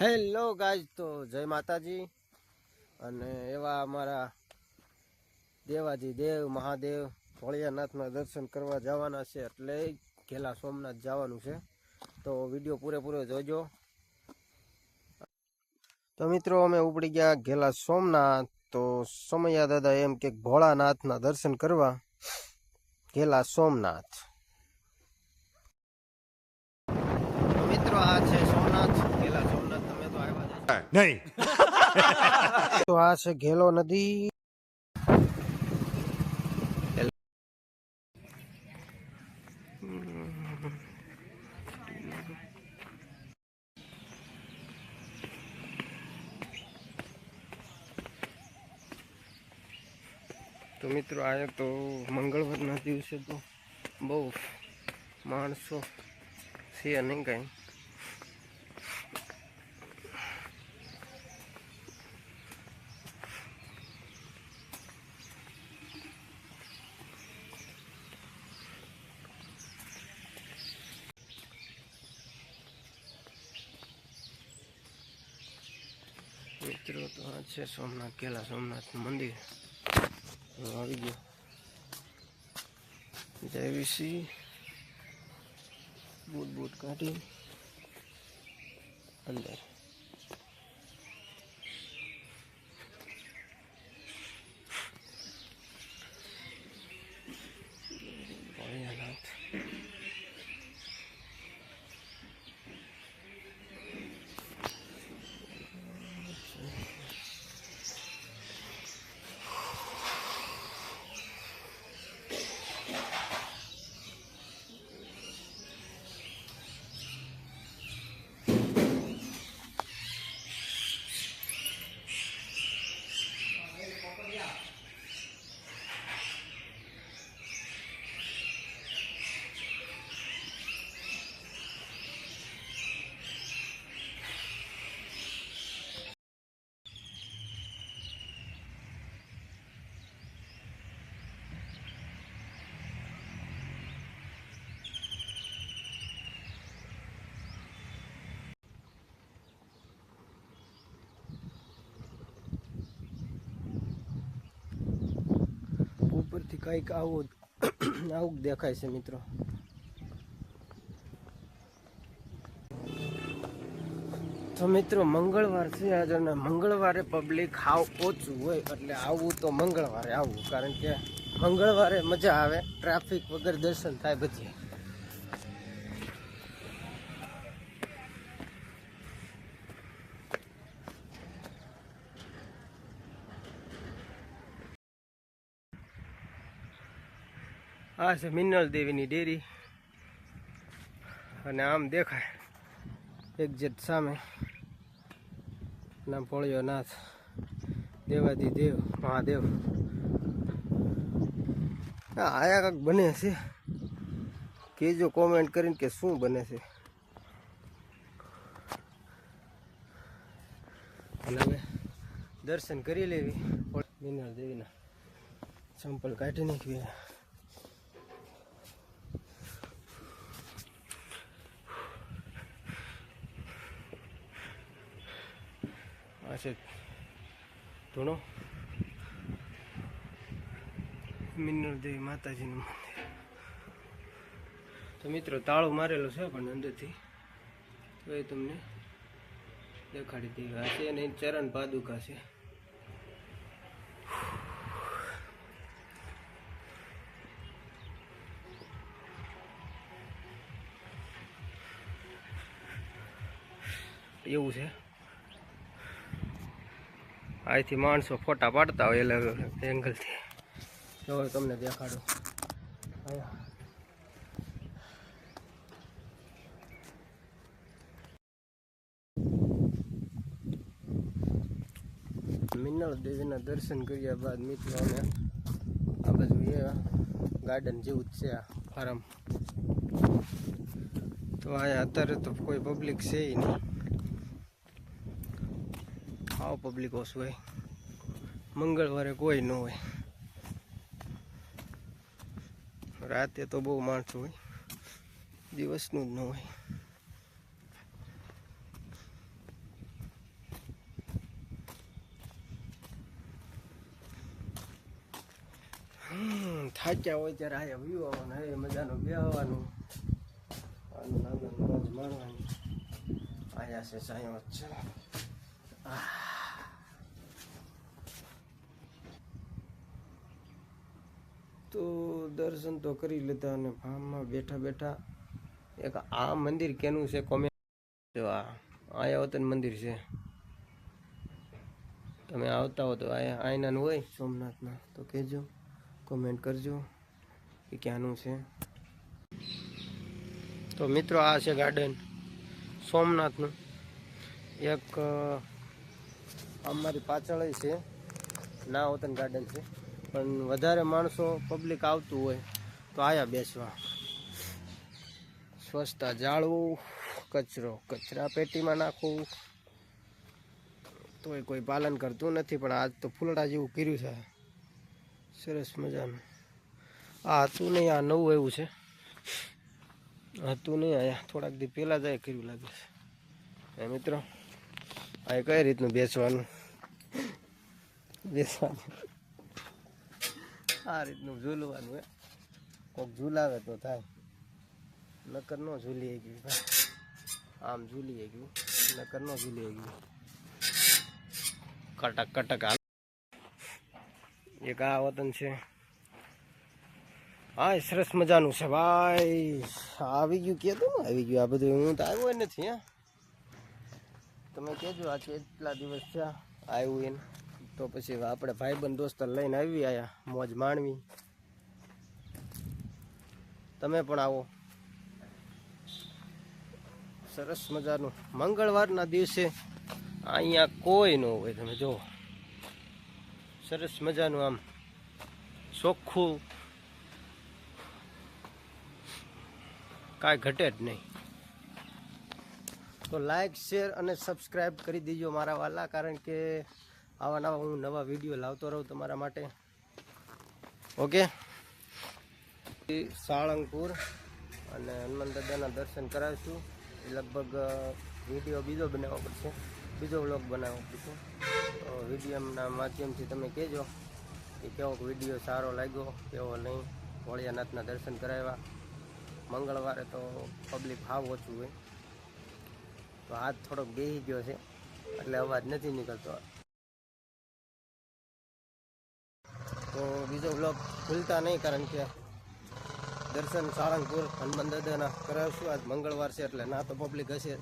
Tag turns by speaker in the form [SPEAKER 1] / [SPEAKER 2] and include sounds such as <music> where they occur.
[SPEAKER 1] Hello ગાય તો જય માતાજી. અને એવા અમારા દેવાજી દેવ, મહાદેવ, ભોળિયાનાથના દર્શન કરવા જવાના છે એટલે ઘેલા સોમનાથ જવાનું છે. તો વીડિયો પૂરેપૂરો જોજો. તો મિત્રો, અમે ઉપડી ગયા ઘેલા સોમનાથ. તો સમયા દાદા એમ કે ભોળાનાથના દર્શન કરવા. ઘેલા સોમનાથ. મિત્રો, આ છે સોમનાથ ઘેલા સોમનાથ તમે તો આવ્યા જ
[SPEAKER 2] નહીં.
[SPEAKER 1] તો આ છે ઘેલો નદી. તો મિત્રો, આ તો મંગળવારના દિવસે તો બહુ માણસો છે નહીં કાંઈ. મિત્રો તો આ છે સોમનાથ, કેલા સોમનાથ મંદિર. હું આવી ગયો. જય વિશી બૂટ બૂટ કાઢી, અંદર. ઉપરથી કંઈક આવું <clears throat> આવું દેખાય છે મિત્રો. તો મિત્રો મંગળવાર છે આજે અને મંગળવારે પબ્લિક હાવ ઓછું હોય એટલે આવવું તો મંગળવારે આવવું કારણ કે મંગળવારે મજા આવે ટ્રાફિક વગર દર્શન થાય બધી. આ છે મિનલ દેવીની ડેરી. અને આમ દેખાય. એક્ઝેટ સામે. નામ પોળિયો નાથ. દેવાદી દેવ, મહાદેવ. આયા કાંક બને છે. કેજો કોમેન્ટ કરીને કે શું બને છે. અને હવે દર્શન કરી લેવી. મિનલ દેવીના સંપલ કાઢી નાખવી. છે. ધૂણો. મિનલ દેવી માતાજીનું મંદિર. તો મિત્રો, તાળો મારેલો છે પણ અંદરથી. તો એ તમને દેખાડી આ છે અને ચરણ પાદુકા છે. એવું છે. અહીંથી માણસો ફોટા પાડતા હોય અલગ એંગલથી. જો તમને દેખાડું. મિનળ દેવીના દર્શન કર્યા બાદ મિત્રો અમે આ બધું એ ગાર્ડન જેવું જ છે આ ફાર્મ. તો અહીંયા અત્યારે તો કોઈ પબ્લિક છે નહીં. આવો પબ્લિક હાઉસ હોય. મંગળવારે કોઈ ન હોય. રાતે તો બહુ માણસો હોય. દિવસનું જ ન હોય. થાક્યા હોય ત્યારે આયા વ્યૂ આવવાનું હવે મજાનું બેહવાનું આનંદ આનંદ મોજ માણવાની. આયા છે સાયો છે આ તો દર્શન તો કરી લીધા અને ફાર્મમાં બેઠા બેઠા એક આ મંદિર કેનું છે કોમેન્ટ જો આ આયા વતન મંદિર છે. તમે આવતા હો તો આયા આયનાનું હોય, સોમનાથના. તો કહેજો કોમેન્ટ કરજો કે ક્યાંનું છે. તો મિત્રો આ છે ગાર્ડન સોમનાથનું. એક અમારી પાછળ છે, ના વતન ગાર્ડન છે. પણ વધારે માણસો પબ્લિક આવતું હોય તો આયા બેસવા. સ્વચ્છતા જાળવું, કચરો કચરા પેટીમાં નાખવું. તોય કોઈ પાલન કરતું નથી, પણ આજ તો ફૂલડા જેવું કર્યું છે. સરસ મજાનું. આ હતું નહીં, આ નવું એવું છે. હતું નહીં, આયા થોડાક દી પહેલાં જ કર્યું લાગે છે. એ મિત્રો, આ કઈ રીતનું બેસવાનું? બેસવાનું. આ રીતનું ઝૂલવાનું હે. કોક ઝૂલાવે તો થાય. નકર ન ઝૂલી ગયું ભાઈ. આમ ઝૂલી ગયું નકર ન ઝૂલી ગયું કટક કટક હાલ. એક આ વતન છે. હા સરસ મજાનું છે ભાઈ. આવી ગયું કહેતું ને, આવી ગયું. આ બધું હું તો આવ્યો નથી, હા. તમે કહેજો આ કેટલા દિવસ થયા, આવ્યું એને. તો પછી આપણે ભાઈબંધ દોસ્ત લઈને આવી આયા, મોજ માણવી. તમે પણ આવો. સરસ મજાનું. મંગળવારના દિવસે અહીંયા કોઈ ન હોય, તમે જુઓ. સરસ મજાનું આમ ચોખ્ખું કાંઈ ઘટે જ નહીં. તો લાઈક શેર અને સબસ્ક્રાઈબ કરી દીજો મારા વાલા, કારણ કે આવા નવા હું નવા વીડિયો લાવતો રહું તમારા માટે. ઓકે? સાળંગપુર અને હનુમાન દાદાના દર્શન કરાવીશું. લગભગ વીડિયો બીજો બનાવવો પડશે. બીજો વ્લોગ બનાવવો પડશે. તો વિડીયોના માધ્યમથી તમે કહેજો કે કેવો વીડિયો સારો લાગ્યો, કેવો નહીં. ભોળિયાનાથના દર્શન કરાવ્યા. મંગળવારે તો પબ્લિક હાવ ઓછું હોય. તો હાથ થોડોક બેહી ગયો છે. એટલે અવાજ નથી નીકળતો. તો બીજો બ્લોગ ભૂલતા નહીં કારણ કે દર્શન સાળંગપુર હનુમાન દાદાના કરાવશું. આજ મંગળવાર છે એટલે ના તો પબ્લિક હશે.